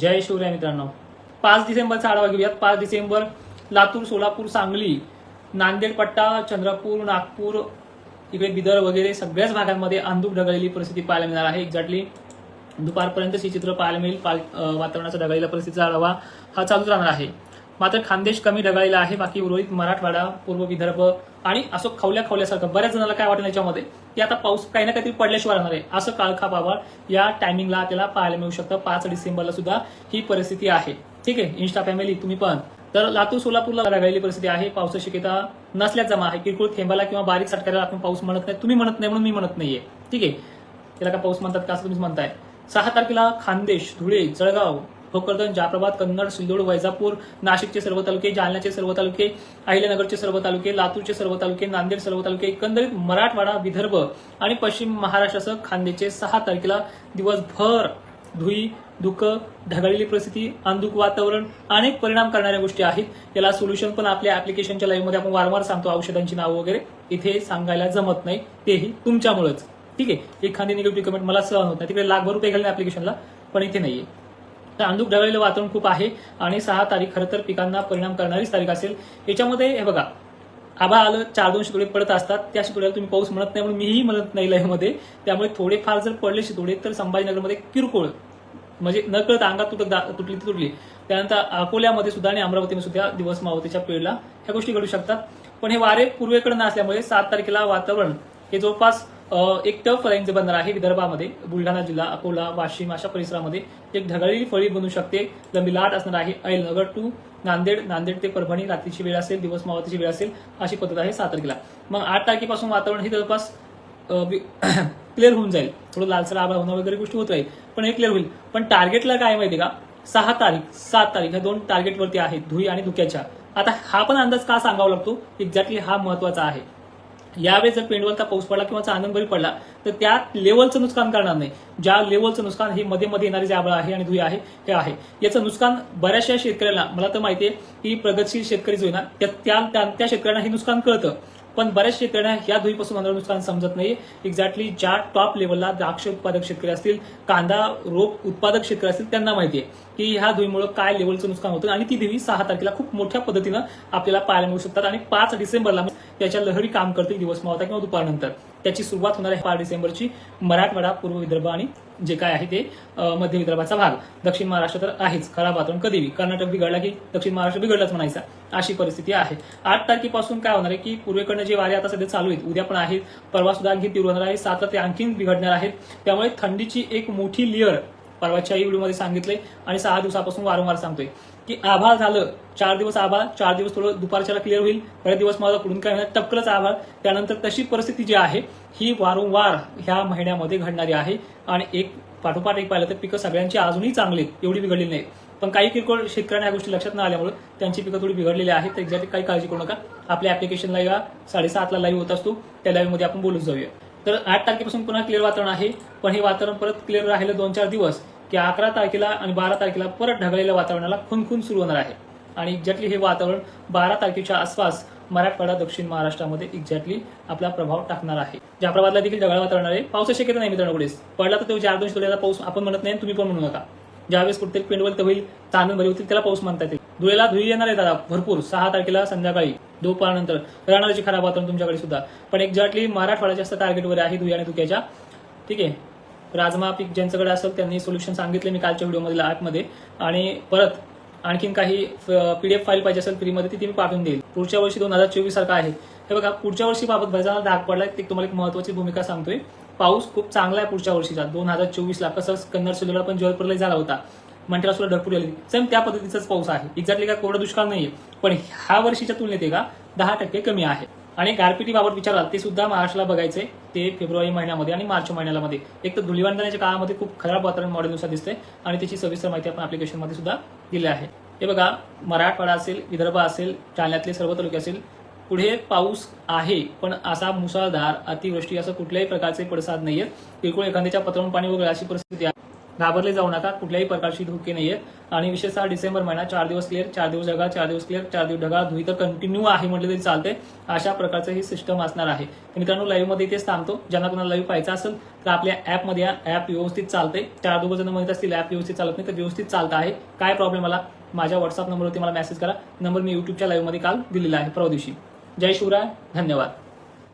जय शिवराय मित्रांनो. पाच डिसेंबरचा आढावा घेऊयात. पाच डिसेंबर लातूर सोलापूर सांगली नांदेड पट्टा चंद्रपूर नागपूर इकडे बिदर वगैरे सगळ्याच भागांमध्ये अंधूक ढगळलेली परिस्थिती पाहायला मिळणार आहे. एक्झॅक्टली दुपारपर्यंत हे चित्र पाहायला मिळेल. पाल- वातावरणाचा ढगळलेला परिस्थितीचा आढावा हा चालूच राहणार आहे. मात्र खानदेश कमी ढगाळलेला आहे. बाकी उर्वरित मराठवाडा पूर्व विदर्भ आणि असं खवल्या खवल्यासारखं बऱ्याच जणांना काय वाटेल याच्यामध्ये? की आता पाऊस काही ना काहीतरी पडल्याशिवाय राहणार आहे. असं काळखा आभाळ या टायमिंगला आपल्याला पाहायला मिळू शकतं. पाच डिसेंबरला सुद्धा ही परिस्थिती आहे. ठीक आहे इन्स्टा फॅमिली तुम्ही पण. तर लातूर सोलापूरला ढगाळलेली परिस्थिती आहे. पावसाची शक्यता नसल्याच जमा आहे. किरकोळ थेंबाला किंवा बारीक सटकायला आपण पाऊस म्हणत नाही. तुम्ही म्हणत नाही म्हणून मी म्हणत नाहीये. ठीक आहे. त्याला काय पाऊस म्हणतात का असं तुम्ही म्हणताय. सहा तारखेला खानदेश धुळे जळगाव भोकरदन जाफराबाद कन्नड सिल्लोड वैजापूर नाशिकचे सर्व तालुके जालन्याचे सर्व तालुके अहिल्यानगरचे सर्व तालुके लातूरचे सर्व तालुके नांदेड सर्व तालुके एकंदरीत मराठवाडा विदर्भ आणि पश्चिम महाराष्ट्रासह खांदेचे सहा तारखेला दिवसभर धुई धुकं ढगाळलेली परिस्थिती अंधुक वातावरण अनेक परिणाम करणाऱ्या गोष्टी आहेत. याला सोल्युशन पण आपल्या ऍप्लिकेशनच्या लाईव्हमध्ये आपण वारंवार सांगतो. औषधांची नावं वगैरे इथे सांगायला जमत नाही. तेही तुमच्यामुळेच. ठीक आहे? एखादी निगेटिव्ह कमेंट मला सहन होत नाही. तिकडे लाखभर रुपये घालणे ऍप्लिकेशनला पण इथे नाहीये. आहे अंधुक ढगाळलेलं वातावरण खूप आहे आणि सहा तारीख खरं तर पिकांना परिणाम करणारीच तारीख असेल. याच्यामध्ये हे बघा आबा आलं चार दोन शितोडे पडत असतात. त्या शितोड्याला तुम्ही पाऊस म्हणत नाही म्हणून मीही म्हणत नाही लयमध्ये त्यामुळे थोडेफार जर पडले शितोडे तर संभाजीनगरमध्ये किरकोळ म्हणजे न कळत अंगात तुटत तुटली ती तुटली. त्यानंतर अकोल्यामध्ये सुद्धा आणि अमरावतीमध्ये सुद्धा दिवस मावतीच्या पिळला ह्या गोष्टी घडू शकतात. पण हे वारे पूर्वेकडे नसल्यामुळे सात तारखेला वातावरण हे जवळपास एक टफ लाईनचे बनणार आहे विदर्भामध्ये. बुलढाणा जिल्हा अकोला वाशिम अशा परिसरामध्ये. एक ढगाळलेली फळी बनू शकते. लंबी लाट असणार आहे. अहिलनगर टू नांदेड नांदेड ते परभणी. रात्रीची वेळ असेल दिवस मावतीची वेळ असेल अशी पद्धत आहे सात तारखेला मग आठ तारखेपासून वातावरण हे जवळपास क्लिअर होऊन जाईल. थोडं लालसर आभाळ होणं वगैरे गोष्टी होत राहील पण हे क्लिअर होईल. पण टार्गेटला काय माहिती का? सहा तारीख सात तारीख ह्या दोन टार्गेटवरती आहेत धुई आणि धुक्याच्या. आता हा पण अंदाज का सांगावा लागतो? एक्झॅक्टली हा महत्त्वाचा आहे. यावेळी जर पेंडवलचा पाऊस पडला किंवा चांदणबरी पडला तर त्या लेवलचं नुकसान करणार नाही. ज्या लेवलचं नुकसान हे मध्ये मध्ये येणारे जे आबळ आहे आणि धुई आहे हे आहे. याचं नुकसान बऱ्याचशा शेतकऱ्यांना मला तर माहितीये की प्रगतशील शेतकरी जो आहे ना त्या- त्या त्या- त्या शेतकऱ्यांना हे नुकसान कळतं. पण बऱ्याच शेतकऱ्यांना या धुईपासून होणारं नुकसान समजत नाही. एक्झॅक्टली ज्या टॉप लेवलला द्राक्ष उत्पादक शेतकरी असतील कांदा रोप उत्पादक शेतकरी असतील त्यांना माहिती आहे. की ह्या धुळीमुळे काय लेवलचं नुकसान होतं आणि ती देवी सहा तारखेला खूप मोठ्या पद्धतीनं आपल्याला पाहायला मिळू शकतात. आणि पाच डिसेंबरला त्याच्या लहरी काम करतील दिवस मावता किंवा दुपारनंतर. त्याची सुरुवात होणार आहे पाच डिसेंबरची मराठवाडा पूर्व विदर्भ आणि जे काय आहे ते मध्य विदर्भाचा भाग. दक्षिण महाराष्ट्र तर आहेच खराब वातावरण कधीही. कर्नाटक बिघडला की दक्षिण महाराष्ट्र बिघडलाच म्हणायचा. अशी परिस्थिती आहे. आठ तारखेपासून काय होणार आहे की पूर्वेकडनं जे वारे आता सध्या चालू आहेत उद्या पण आहेत. परवा सुद्धा आणखी तीव्र होणार आहे. सातला ते आणखी बिघडणार आहेत. त्यामुळे थंडीची एक मोठी लेअर परवाच्याही व्हिडिओमध्ये सांगितलंय आणि सहा दिवसापासून वारंवार सांगतोय की आभाळ झालं चार दिवस आभाळ चार दिवस थोडं दुपारच्याला क्लिअर होईल बरेच दिवस मला पुढून काय होणार? टपकलंच आभाळ. त्यानंतर तशी परिस्थिती जी आहे ही वारंवार ह्या महिन्यामध्ये घडणारी आहे. आणि एक पाठोपाठ एक पाहिलं तर पिकं सगळ्यांची अजूनही चांगली एवढी बिघडलेली नाही पण काही किरकोळ शेतकऱ्यांना या गोष्टी लक्षात न आल्यामुळे त्यांची पिकं थोडी बिघडलेली आहेत. तर एक्झॅक्टली काही काळजी करू नका. आपल्या ऍप्लिकेशनला या साडेसातला लाईव्ह होत असतो. त्या लाईव्हमध्ये आपण बोलून जाऊया. तर आठ तारखेपासून पुन्हा क्लिअर वातावरण आहे. पण हे वातावरण परत क्लिअर राहिलं दोन चार दिवस. की अकरा तारखेला आणि बारा तारखेला परत ढगाळलेल्या वातावरणाला खुनखुन सुरू होणार आहे. आणि एक्झॅक्टली हे वातावरण बारा तारखेच्या आसपास मराठवाडा दक्षिण महाराष्ट्रामध्ये एक्झॅक्टली आपला प्रभाव टाकणार आहे. जाफराबादला देखील ढगाळ वातावरण आहे पावसाची शक्यता नाही मित्रांनो पुढेच पडला तर तो चार दोन तोड्याला पाऊस आपण म्हणत नाही तुम्ही पण म्हणू नका. ज्यावेळेस कुठेतरी पेंडवल होईल तांदूळ भरी होतील त्याला पाऊस म्हणता येईल धुळेला धुळी येणार आहे दादा भरपूर. सहा तारखेला संध्याकाळी दुपारनंतर राहणारची खराब वातावरण तुमच्याकडे सुद्धा. पण एक्झॅक्टली मराठवाड्याच्या जास्त टार्गेटवर आहे धुळे आणि धुक्याच्या. ठीक आहे? राजमा पीक ज्यांच्याकडे असेल त्यांनी सोल्युशन सांगितले मी कालच्या व्हिडिओमधील ॲपमध्ये आणि परत आणखीन काही पीडीएफ फाईल पाहिजे असेल फ्रीमध्ये ती मी पाठवून देईल. पुढच्या वर्षी दोन हजार चोवीस सारखा आहे. हे बघा पुढच्या वर्षी बाबत भजाला धाक पडला ते तुम्हाला एक महत्वाची भूमिका सांगतोय. पाऊस खूप चांगला आहे पुढच्या वर्षीचा. दोन हजार चोवीसला. कसं कन्नड सिल्लोडला पण जयपूरला झाला होता. मंठ्याला सुद्धा ढगपुरी आली सेम त्या पद्धतीचाच पाऊस आहे. एक्झॅक्टली काय कोरडा दुष्काळ नाहीये. पण ह्या वर्षीच्या तुलनेत आहे का दहा टक्के कमी आहे. आणि गारपिटीबाबत विचाराल ते सुद्धा महाराष्ट्राला बघायचे ते फेब्रुवारी महिन्यामध्ये आणि मार्च महिन्यामध्ये. एक तर धुलिवंदनाच्या काळामध्ये खूप खराब वातावरण मॉडेलनुसार दिसते आणि त्याची सविस्तर माहिती आपण अप्लिकेशनमध्ये सुद्धा दिली आहे. हे बघा मराठवाडा असेल विदर्भ असेल जालन्यातले सर्व तालुके असेल पुढे पाऊस आहे पण असा मुसळधार अतिवृष्टी असं कुठल्याही प्रकारचे पडसाद नाहीये किरकोळ एखाद्याच्या पत्रावून पाणी वगैरे अशी परिस्थिती आहे. घाबरले जाऊ नका कुठल्याही प्रकारची धोके नाहीये. आणि विशेषतः डिसेंबर महिना चार दिवस क्लिअर चार दिवस ढगाळ चार दिवस क्लिअर चार दिवस ढगाळ धुई तर कंटिन्यू आहे म्हटलं तरी चालते अशा प्रकारचं ही सिस्टम असणार आहे. मित्रांनो लाईव्हमध्ये इथेच थांबतो. ज्यांना कोणाला लाईव्ह पाहायचं असेल तर आपल्या ऍपमध्ये या ऍप व्यवस्थित चालते चार दिवस जण म्हणत असतील ऍप व्यवस्थित चालत नाही तर व्यवस्थित चालत आहे. काय प्रॉब्लेम आला? माझ्या व्हॉट्सअप नंबरवरती मला मेसेज करा. नंबर मी युट्यूबच्या लाईव्हमध्ये काल दिलेला आहे. परवा दिवशी. जय शिवराय. धन्यवाद.